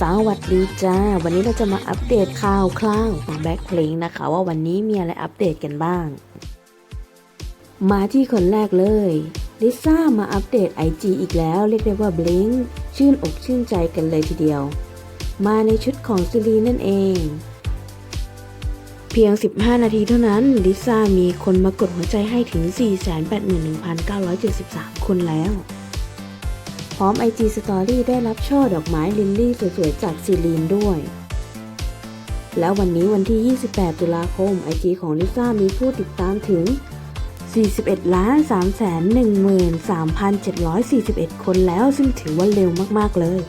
สวัสดีจ้า วันนี้เราจะมาอัปเดตข่าวคร่าวของแบ็คเพลงนะคะ ว่าวันนี้มีอะไรอัปเดตกันบ้าง มาที่คนแรกเลยลิซ่ามาอัปเดต IG อีกแล้ว เรียกได้ว่าบลิงชื่นอกชื่นใจกันเลยทีเดียว มาในชุดของซิลีนั่นเอง พียง 15 นาทีเท่านั้น ลิซ่ามีคนมากดหัวใจให้ถึง 481,973 คนแล้ว พร้อม IG Story ได้รับช่อดอกไม้ลิลลี่สวยๆ จากซีลีนด้วย แล้ววันนี้วันที่ 28 ตุลาคม IG ของลิซ่ามีผู้ติดตามถึง 41ล้าน3แสน13,741 คนแล้ว ซึ่งถือว่าเร็วมากๆเลย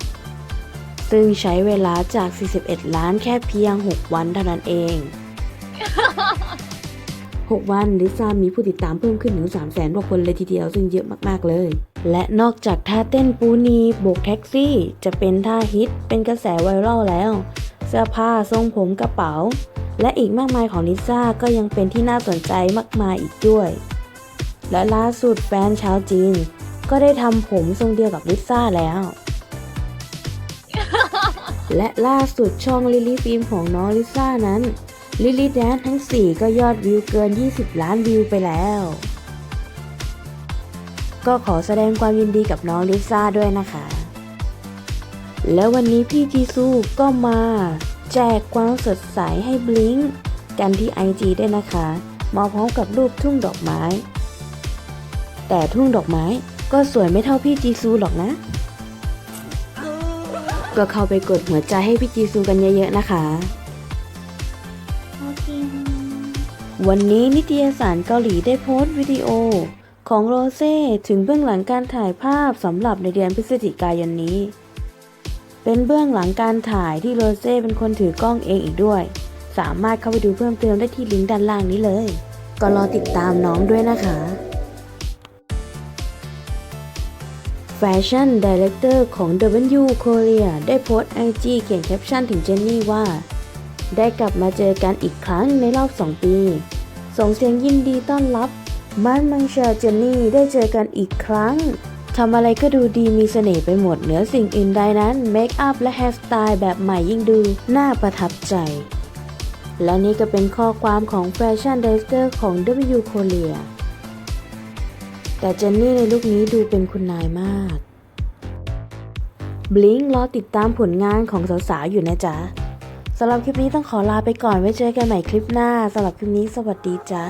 ซึ่งใช้เวลาจาก 41 ล้านแค่เพียง 6 วันเท่านั้นเอง 6 วันลิซ่ามีผู้ติดตามเพิ่มขึ้นถึง3 0 0แสนกว่าคนเลยทีเดียวซึ่งเยอะมากๆเลย และนอกจากท่าเต้นปูนีโบกแท็กซี่ จะเป็นท่าฮิต เป็นกระแสไวรัลแล้ว เสื้อผ้าทรงผมกระเป๋า และอีกมากมายของลิซ่าก็ยังเป็นที่น่าสนใจมากมายอีกด้วย และล่าสุดแฟนชาวจีน ก็ได้ทำผมทรงเดียวกับลิซ่าแล้ว และล่าสุดช่องลิลลี่ฟิล์มของน้องลิซ่านั้น ลิลลี่แดนทั้ง 4 ก็ยอดวิวเกิน 20 ล้านวิวไปแล้ว ก็ขอแสดงความยินดีกับน้องลิซ่าด้วยนะคะ แล้ววันนี้พี่จีซูก็มา แจกความสดใสให้บลิงก์กันที่ IG ด้วยนะคะ มาพร้อมกับรูปทุ่งดอกไม้ แต่ทุ่งดอกไม้ก็สวยไม่เท่าพี่จีซูหรอกนะ ก็เข้าไปกดหัวใจให้พี่จีซูกันเยอะๆนะคะ วันนี้นิตยสารเกาหลีได้โพสต์วิดีโอ ของโรเซ่ถึงเบื้องหลังการถ่ายภาพสำหรับในเดือนพฤศจิกายนนี้ เป็นเบื้องหลังการถ่ายที่โรเซ่เป็นคนถือกล้องเองอีกด้วย สามารถเข้าไปดูเพิ่มเติมได้ที่ลิงก์ด้านล่างนี้เลย ก็รอติดตามน้องด้วยนะคะแฟชั่นดีเลกเตอร์ของ W Korea ได้โพสต์ IG เขียนแคปชั่นถึงเจนนี่ว่า ได้กลับมาเจอกันอีกครั้งในรอบ 2 ปี ส่งเสียงยินดีต้อนรับมันมังเชอร์เจนนี่ได้เจอกันอีกครั้งทำอะไรก็ดูดีมีเสน่ห์ไปหมดเหนือสิ่งอื่นใดนั้นเมคอัพและแฮร์สไตล์แบบใหม่ยิ่งดูน่าประทับใจ และนี่ก็เป็นข้อความของแฟชั่นดีเลกเตอร์ของ W Korea แต่เจนนี่ในลุคนี้ดูเป็นคุณนายมากบลิงรอติดตามผลงานของสาวๆอยู่นะจ๊ะ สำหรับคลิปนี้ต้องขอลาไปก่อนไว้เจอกันใหม่คลิปหน้าสำหรับคลิปนี้สวัสดีจ้า